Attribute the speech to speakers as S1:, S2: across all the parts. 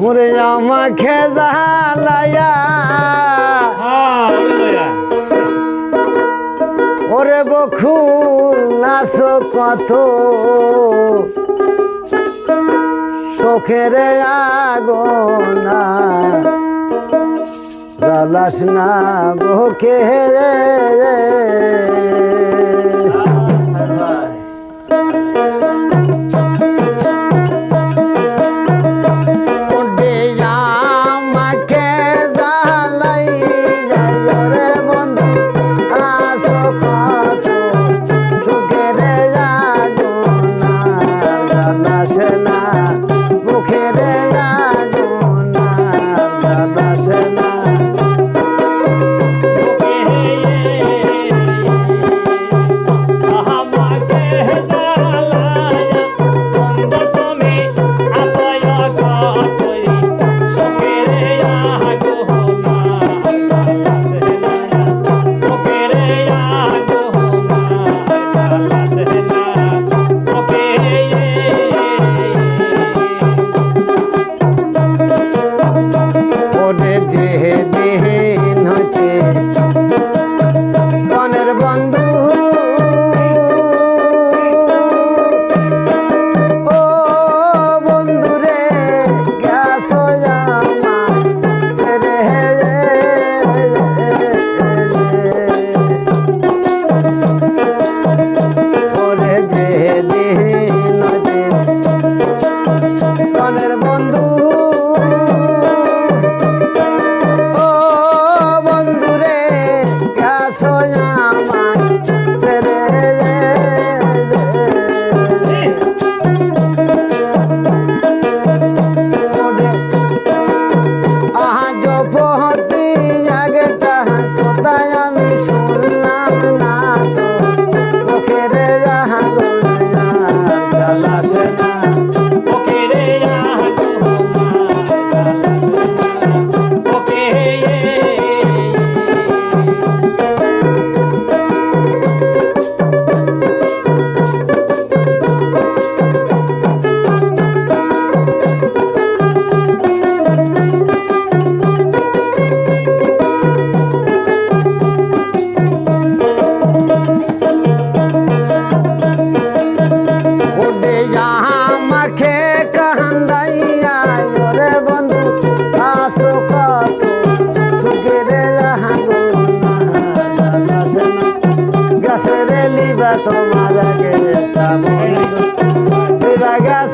S1: মোরে আমাকে জালায়া
S2: হ্যাঁ,
S1: ওরে বখুল নাচো কত। চোখের আগনা লালাস না বকে Yeah.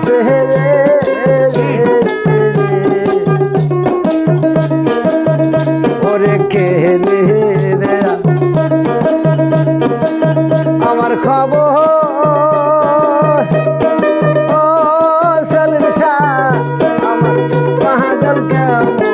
S1: কাছে হে ওরে কে আমার খবর ও সলিম শাহ আমার মহাদল কেমন?